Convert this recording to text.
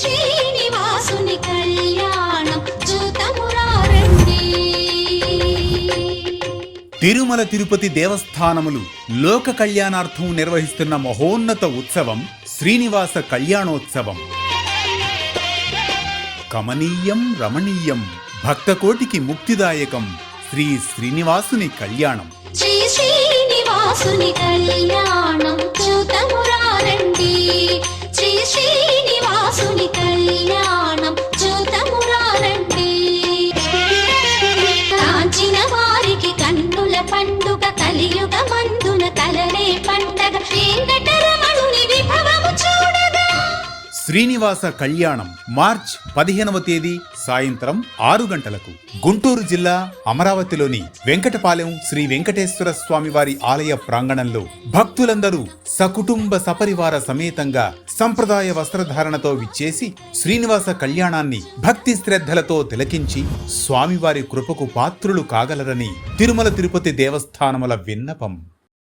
శ్రీనివాసుని కళ్యాణం చూతమురారండి. తిరుమల తిరుపతి దేవస్థానములు లోక కళ్యాణార్థం నిర్వహిస్తున్న మహోన్నత ఉత్సవం శ్రీనివాస కళ్యాణోత్సవం. కమనీయం రమణీయం భక్తకోటికి ముక్తిదాయకం శ్రీ శ్రీనివాసుని కళ్యాణం. శ్రీ శ్రీనివాస కళ్యాణం మార్చ్ పదిహేనవ తేదీ సాయంత్రం ఆరు గంటలకు. గుంటూరు జిల్లా అమరావతిలోని వెంకటపాలెం శ్రీ వెంకటేశ్వర స్వామివారి ఆలయ ప్రాంగణంలో భక్తులందరూ సకుటుంబ సపరివార సమేతంగా సంప్రదాయ వస్త్రధారణతో విచ్చేసి శ్రీనివాస కళ్యాణాన్ని భక్తి శ్రద్ధలతో తిలకించి స్వామివారి కృపకు పాత్రులు కాగలరని తిరుమల తిరుపతి దేవస్థానముల విన్నపం.